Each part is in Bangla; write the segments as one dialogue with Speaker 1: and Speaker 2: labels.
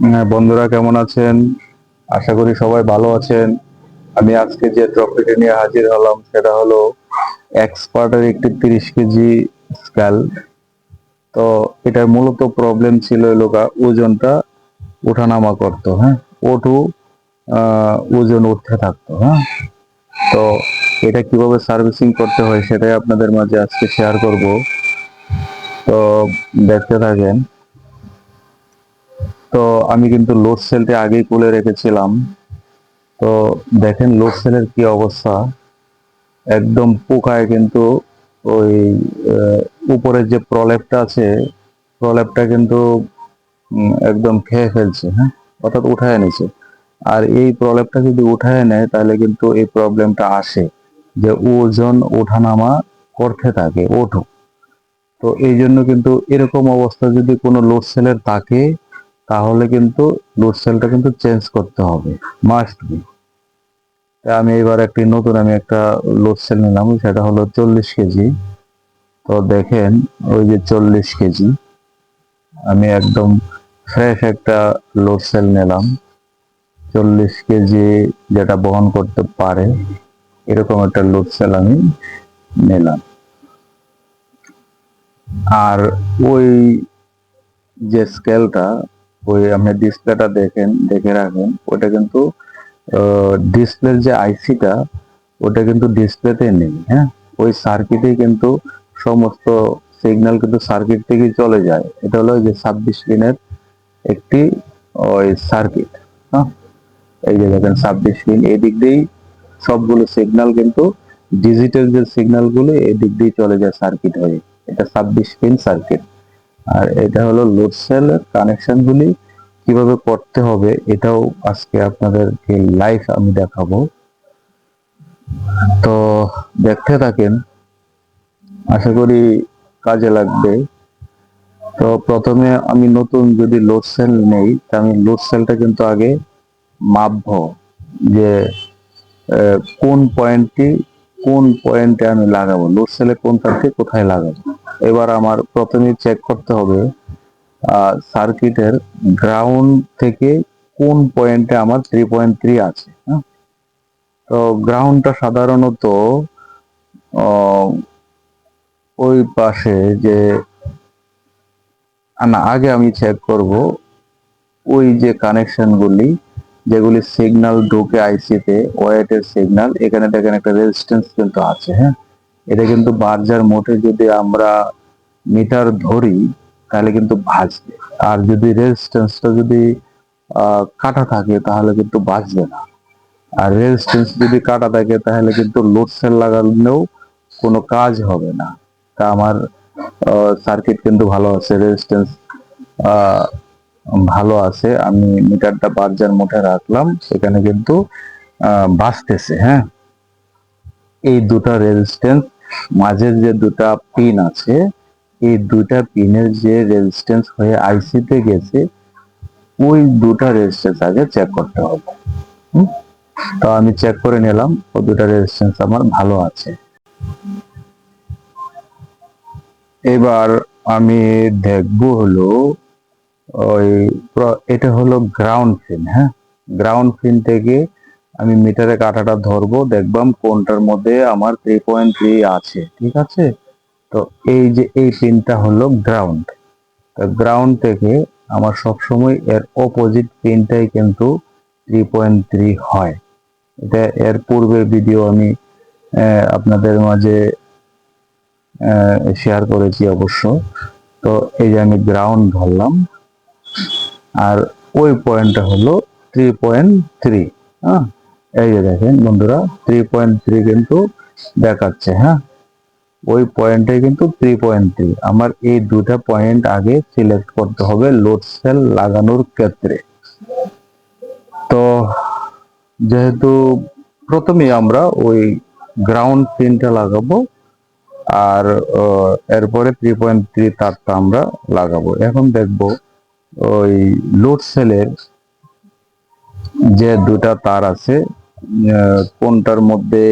Speaker 1: হ্যাঁ, বন্ধুরা কেমন আছেন? আশা করি সবাই ভালো আছেন। আমি আজকে যে ট্রফিটি নিয়ে হাজির হলাম সেটা হলো এক্সপার্টের একটি তিরিশ কেজি স্ক্যাল তো এটার মূলত প্রবলেম ছিল গা ওজনটা ওঠানামা করতো হ্যাঁ? আহ, ওজন উঠতে থাকতো হ্যাঁ? তো এটা কীভাবে সার্ভিসিং করতে হয় সেটাই আপনাদের মাঝে আজকে শেয়ার করব। তো দেখতে থাকেন। তো আমি কিন্তু লোড সেলটি আগেই খুলে রেখেছিলাম। তো দেখেন লোড সেলের কি অবস্থা। একদম পোকায় কিন্তু ওই উপরের যে প্রলেপটা আছে, প্রলেপটা কিন্তু একদম খেয়ে ফেলছে হ্যাঁ? অর্থাৎ উঠায় নিছে আর এই প্রলেপটা যদি উঠায় নেয় তাহলে কিন্তু এই প্রবলেমটা আসে, যে ওজন ওঠানামা করতে থাকে, ওঠো। তো এই জন্য কিন্তু এরকম অবস্থা যদি কোনো লোড সেলের থাকে তাহলে কিন্তু লোড সেলটা কিন্তু চেঞ্জ করতে হবে। মাস্ট বি আমি এবার একটি নতুন আমি একটা লোড সেল নিলাম, সেটা হলো চল্লিশ কেজি। তো দেখেন, ওই যে চল্লিশ কেজি। আমি একদম ফ্রেশ একটা লোড সেল নিলাম। চল্লিশ কেজি যেটা বহন করতে পারে, এরকম একটা লোড সেল আমি নিলাম। আর ওই যে স্কেলটা ওই আপনি ডিসপ্লেটা দেখেন, দেখে রাখেন, ওটা কিন্তু ডিসপ্লের যে আইসিটা ওটা কিন্তু ডিসপ্লেতে নেই হ্যাঁ? ওই সার্কিটেই কিন্তু সমস্ত সিগন্যাল কিন্তু সার্কিট থেকে চলে যায়। এটা হলো যে ছাব্বিশ পিনের একটি, ওই সার্কিট হ্যাঁ? এই যে দেখেন ছাব্বিশ পিন এই দিক দিয়েই সবগুলো সিগন্যাল কিন্তু ডিজিটাল যে সিগন্যালগুলো এই দিক দিয়ে চলে যায় সার্কিট হয়ে। এটা ছাব্বিশ পিন সার্কিট আর এটা হলো লোড সেল কানেকশন গুলি কীভাবে করতে হবে এটাও আজকে আপনাদেরকে লাইভ আমি দেখাবো। তো দেখতে থাকেন, আশা করি কাজে লাগবে। তো প্রথমে আমি নতুন যদি লোড সেল নেই, তা আমি লোড সেলটা কিন্তু আগে মাপবো যে কোন পয়েন্টটি কোন পয়েন্টে আমি লাগাবো লোড সেলে কোন তারকে কোথায় লাগাবো। এবার আমার প্রথমে চেক করতে হবে সার্কিটের গ্রাউন্ড থেকে কোন পয়েন্টে আমার থ্রি পয়েন্ট থ্রি আছে হ্যাঁ? তো গ্রাউন্ডটা সাধারণত ওই পাশে যে, না, আগে আমি চেক করব, ওই যে কানেকশনগুলি যেগুলি সিগন্যাল ঢুকে আইসিতে ওয়েটের সিগনাল এখানে দেখেন একটা রেজিস্ট্যান্স কিন্তু আছে হ্যাঁ এটা কিন্তু বার্জার মোটে যদি আমরা মিটার ধরি তাহলে কিন্তু বাজবে আর যদি রেজিস্ট্যান্সটা যদি কাটা থাকে তাহলে কিন্তু বাজবে না। আর রেজিস্ট্যান্স যদি কাটা থাকে তাহলে কিন্তু লোড সেল লাগালেও কোনো কাজ হবে না। তা আমার সার্কিট কিন্তু ভালো আছে রেজিস্ট্যান্স ভালো আছে। আমি মিটারটা বার্জার মোটে রাখলাম সেখানে কিন্তু আহ, বাজতেছে হ্যাঁ? এই দুটা রেজিস্ট্যান্স মাঝের যে দুটা পিন আছে, এই দুটা পিনের যে রেজিস্ট্যান্স হয়ে আইসিতে গেছে, ওই দুটা রেজিস্ট্যান্স আগে চেক করতে হবে। তো আমি চেক করে নিলাম, ও দুটা রেজিস্ট্যান্স আমার ভালো আছে। এবার আমি দেখব হলো, ওই, এটা হলো গ্রাউন্ড পিন হ্যাঁ? গ্রাউন্ড পিন থেকে আমি মিটারে কাঁটাটা ধরবো, দেখবাম কোনটার মধ্যে আমার থ্রি পয়েন্ট থ্রি আছে, ঠিক আছে? তো এই যে এই পিনটা হলো গ্রাউন্ড তো গ্রাউন্ড থেকে আমার সবসময় এর অপোজিট পিনটাই কিন্তু থ্রি পয়েন্ট থ্রি হয়। এটা এর পূর্বের ভিডিও আমি আপনাদের মাঝে শেয়ার করেছি অবশ্য। তো এই যে আমি গ্রাউন্ড ধরলাম, আর ওই পয়েন্টটা হলো থ্রি পয়েন্ট থ্রি হ্যাঁ? এই যে দেখেন বন্ধুরা থ্রি পয়েন্ট থ্রি কিন্তু দেখাচ্ছে হ্যাঁ? ওই পয়েন্টে কিন্তু থ্রি পয়েন্ট থ্রি আমার এই দুটা পয়েন্ট আগে সিলেক্ট করতে হবে লোড সেল লাগানোর ক্ষেত্রে। তো যেহেতু প্রথমে আমরা ওই গ্রাউন্ড পিনটা লাগাবো, আর এরপরে থ্রি পয়েন্ট থ্রি তারটা আমরা লাগাবো। এখন দেখব ওই লোড সেলের যে দুটা তার আছে কোনটার মধ্যে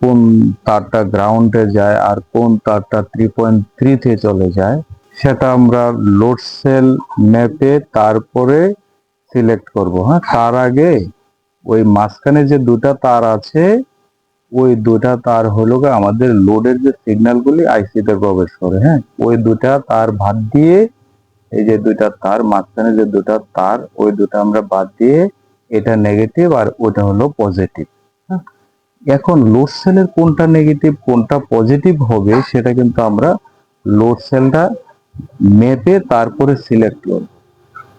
Speaker 1: কোন তারটা গ্রাউন্ডে যায় আর কোন তারটা থ্রি পয়েন্ট থ্রিতে চলে যায়, সেটা আমরা লোড সেল ম্যাপে তারপরে সিলেক্ট করব। হ্যাঁ তার আগে ওই মাঝখানে যে দুটা তার আছে, ওই দুটা তার হলো আমাদের লোডের যে সিগন্যালগুলি আইসিতে প্রবেশ করে। হ্যাঁ ওই দুটা তার ভাত দিয়ে, এই যে দুইটা তার, মাঝখানে যে দুটা তার, ওই দুটা আমরা বাদ দিয়ে এটা নেগেটিভ আর ওটা হলো পজিটিভ এখন লোড সেলের কোনটা নেগেটিভ কোনটা পজিটিভ হবে সেটা কিন্তু আমরা লোড সেলটা মেপে তারপরে সিলেক্ট করব।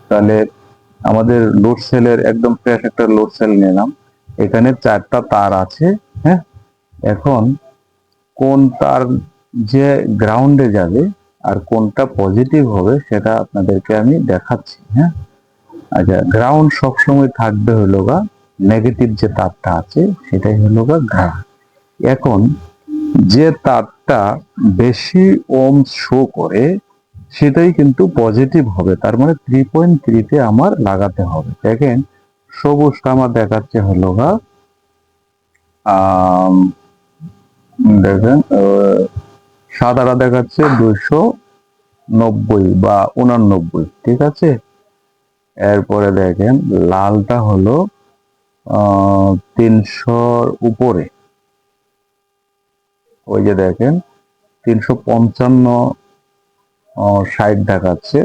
Speaker 1: তাহলে আমাদের লোড সেলের একদম ফ্রেশ একটা লোড সেল নিলাম। এখানে চারটা তার আছে হ্যাঁ? এখন কোন তার যে গ্রাউন্ডে যাবে আর কোনটা পজিটিভ হবে সেটা আপনাদেরকে আমি দেখাচ্ছি হ্যাঁ? আচ্ছা গ্রাউন্ড সবসময় থাকবে হলো গা নেগেটিভ যে তারটা আছে, সেটাই হলো গা গ্রাউন্ড এখন যে তারটা বেশি ওম শো করে, সেটাই কিন্তু পজিটিভ হবে। তার মানে থ্রি পয়েন্ট থ্রিতে আমার লাগাতে হবে। দেখেন, সবুজটা আমার দেখাচ্ছে হলো গা দেখেন সাদাটা দেখাচ্ছে দুইশো নব্বই বা উনানব্বই, ঠিক আছে? এরপরে দেখেন, লালটা হলো তিনশোর উপরে। ওই যে দেখেন, তিনশো পঞ্চান্ন ষাট দেখাচ্ছে।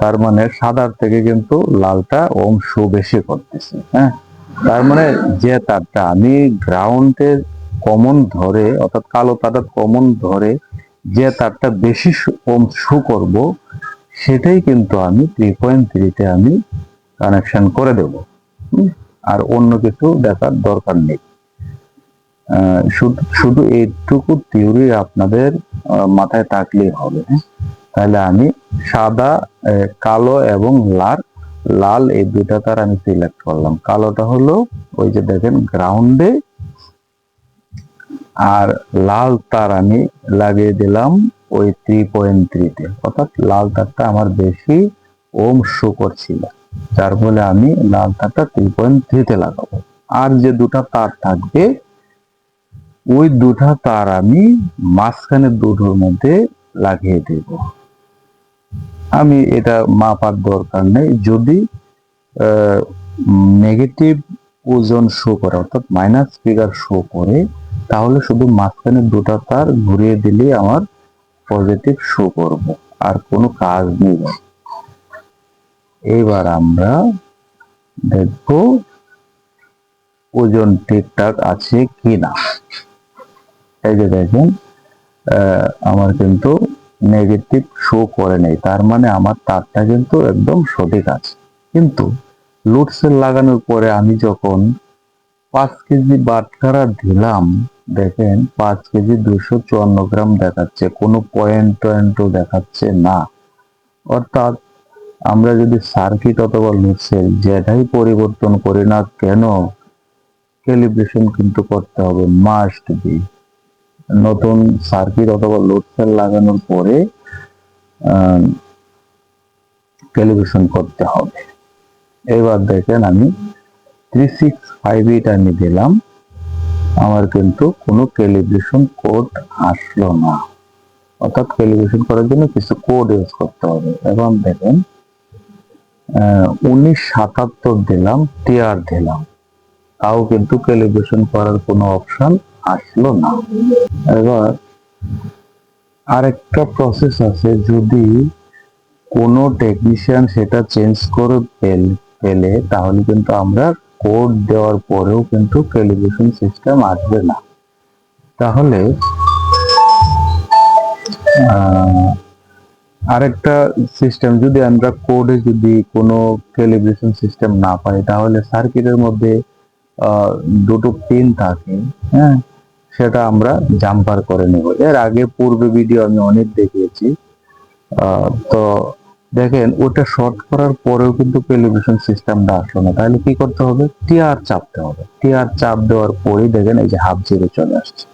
Speaker 1: তার মানে সাদার থেকে কিন্তু লালটা অংশ বেশি করতেছে হ্যাঁ? তার মানে যে তারটা আমি গ্রাউন্ডের কমন ধরে, অর্থাৎ কালো তারটা কমন ধরে, যে তারটা বেশি অংশ করব সেটাই কিন্তু আমি থ্রি পয়েন্ট থ্রিতে আমি কানেকশন করে দেব? আর অন্য কিছু দেখার দরকার নেই শুধু এইটুকু থিওরি আপনাদের মাথায় থাকলেই হবে হ্যাঁ? তাহলে আমি সাদা কালো এবং লাল লাল এই দুটা তার আমি সিলেক্ট করলাম কালোটা হলো ওই যে দেখেন গ্রাউন্ডে আর লাল তার আমি লাগিয়ে দিলাম ওই থ্রি পয়েন্ট থ্রিতে অর্থাৎ লাল তারটা আমার বেশি ওম শো করছিল। যার ফলে আমি লাল তারটা থ্রি পয়েন্ট থ্রিতে লাগাবো। আর যে দুটা তার থাকবে, ওই দুটা তার আমি মাঝখানে দুটোর মধ্যে লাগিয়ে দেব। আমি এটা মাপার দরকার নেই। যদি নেগেটিভ ওজন শো করে, অর্থাৎ মাইনাস ফিগার শো করে, তাহলে শুধু মাঝখানে দুটা তার ঘুরিয়ে দিলেই আমার পজিটিভ শো করব, আর কোনো কাজ নেই। এইবার আমরা দেখব ওজন ঠিকঠাক আছে কিনা। এই যে দেখেন আমার কিন্তু নেগেটিভ শো করে নেই, তার মানে আমার তারটা কিন্তু একদম সঠিক আছে। কিন্তু লোড সেল লাগানোর পরে আমি যখন পাঁচ কেজি বাটখারা দিলাম দেখেন, পাঁচ কেজি দুশো চুয়ান্ন গ্রাম দেখাচ্ছে, কোনো পয়েন্ট টয়েন্টও দেখাচ্ছে না। অর্থাৎ, আমরা যদি সার্কিট অথবা লোড সেল যেটাই পরিবর্তন করি না কেন ক্যালিব্রেশন কিন্তু করতে হবে মাস্ট বি নতুন সার্কিট অথবা লোড সেল লাগানোর পরে ক্যালিব্রেশন করতে হবে। এবার দেখেন আমি থ্রি সিক্স ফাইভ এইট আমি দিলাম। আমার কিন্তু কোনো ক্যালিব্রেশন কোড আসলো না। অর্থাৎ ক্যালিব্রেশন করার জন্য কিছু কোড ইউজ করতে হবে। এবং দেখেন উনিশ সাতাত্তর দিলাম টিআর দিলাম। তাও কিন্তু ক্যালিব্রেশন করার কোনো অপশন আসলো না। এবার আরেকটা প্রসেস আছে, যদি কোনো টেকনিশিয়ান সেটা চেঞ্জ করে পেলে তাহলে কিন্তু আমরা কোড দেওয়ার পরেও কিন্তু ক্যালিব্রেশন সিস্টেম আসবে না। তাহলে আরেকটা সিস্টেম যদি আমরা কোডে যদি কোনো ক্যালিব্রেশন সিস্টেম না পাই, তাহলে সার্কিটের মধ্যে দুটো পিন থাকে হ্যাঁ? সেটা আমরা জাম্পার করে নেব। এর আগে পূর্বে ভিডিও আমি অনেক দেখিয়েছি। তো দেখেন, ওটা শর্ট করার পরেও কিন্তু টেলিভিশন সিস্টেমটা আসলো না। তাহলে কি করতে হবে? টিআর চাপতে হবে। টিআর চাপ দেওয়ার পরেই দেখেন এই যে হাফ জিরো চলে আসছে।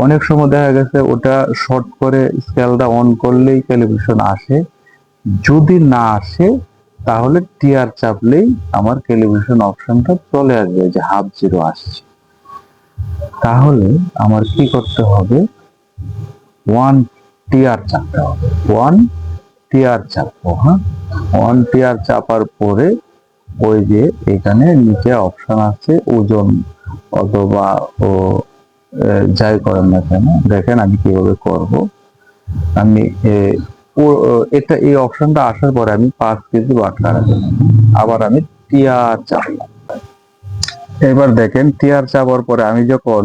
Speaker 1: অনেক সময় দেখা গেছে ওটা শর্ট করে স্কেলটা অন করলেই টেলিভিশন আসে। যদি না আসে, তাহলে টিআর চাপলেই আমার টেলিভিশন অপশনটা চলে আসবে যে হাফ জিরো আসছে। তাহলে আমার কি করতে হবে? ওয়ান টিআর চাপতে হবে। ওয়ান টিআর চাপবো হ্যাঁ? ওয়ান টিআর চাপার পরে ওই যে এখানে নিচে অপশন আছে ওজন অথবা ও যাই করেন না কেন, দেখেন আমি কীভাবে করব। আমি এটা, এই অপশনটা আসার পরে আমি পাঁচ কেজি বাটখারা দিলাম আবার আমি টিয়ার চাপলাম এবার দেখেন টিয়ার চাপার পরে আমি যখন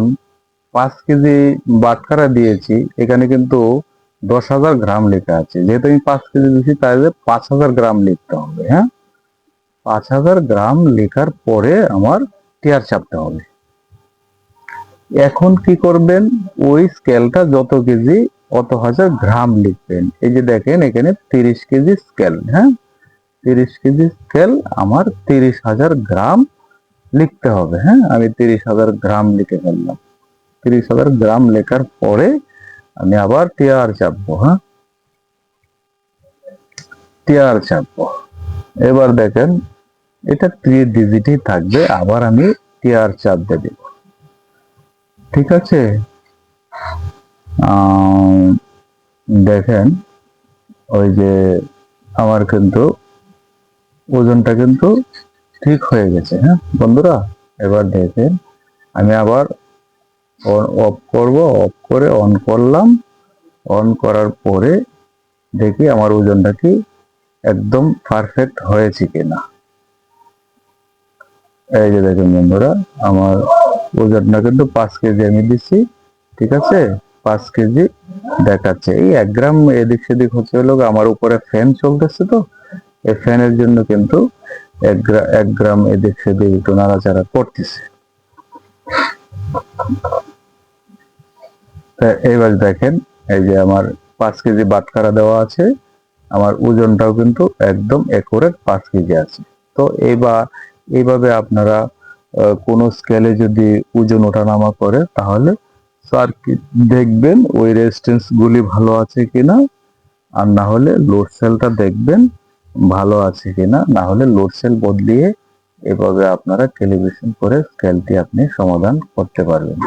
Speaker 1: পাঁচ কেজি বাটখারা দিয়েছি, এখানে কিন্তু দশ হাজার গ্রাম লেখা আছে। যেহেতু আমি পাঁচ কেজি দিয়েছি তাহলে পাঁচ হাজার গ্রাম লিখতে হবে হ্যাঁ? পাঁচ হাজার গ্রাম লেখার পরে আমার টিয়ার চাপতে হবে। এখন কি করবেন? ওই স্কেলটা যত কেজি, অত হাজার গ্রাম লিখবেন। এই যে দেখেন, এখানে তিরিশ কেজি স্কেল হ্যাঁ? তিরিশ কেজি স্কেল আমার তিরিশ হাজার গ্রাম লিখতে হবে হ্যাঁ? আমি তিরিশ হাজার গ্রাম লিখে ফেললাম। তিরিশ হাজার গ্রাম লেখার পরে আমি আবার টিআর চাপবো হ্যাঁ? টিআর চাপবো। এবার দেখেন, এটা থ্রি ডিজিটই থাকবে, আবার আমি টিআর চাপ দিয়ে দিব। ঠিক আছে? দেখেন, ওই যে আমার কিন্তু ওজনটা কিন্তু ঠিক হয়ে গেছে হ্যাঁ? বন্ধুরা, এবার দেখেন, আমি আবার অফ করব অফ করে অন করলাম। অন করার পরে দেখি আমার ওজনটা কি একদম পারফেক্ট হয়েছে কিনা। এই যে দেখুন বন্ধুরা, আমার ওজনটা কিন্তু পাঁচ কেজি আমি দিচ্ছি, ঠিক আছে? পাঁচ কেজি দেখাচ্ছে। এই এক গ্রাম এদিক সেদিক হচ্ছে হলো আমার উপরে ফ্যান চলতেছে তো, এই ফ্যানের জন্য কিন্তু এক গ্রা- এক গ্রাম এদিক সেদিক একটু নাড়াচাড়া করতেছে। এবার দেখেন, এই যে আমার পাঁচ কেজি বাটখারা দেওয়া আছে, আমার ওজনটাও কিন্তু একদম একুরেট পাঁচ কেজি আছে। তো এইবার এইভাবে আপনারা কোনো স্কেলে যদি ওজন ওঠানামা করে, তাহলে সার্কিট দেখবেন ওই রেজিস্ট্যান্স গুলি ভালো আছে কিনা, আর না হলে লোড সেলটা দেখবেন ভালো আছে কিনা, না হলে লোড সেল বদলিয়ে এভাবে আপনারা টেলিভিশন করে স্কেলটি আপনি সমাধান করতে পারবেন।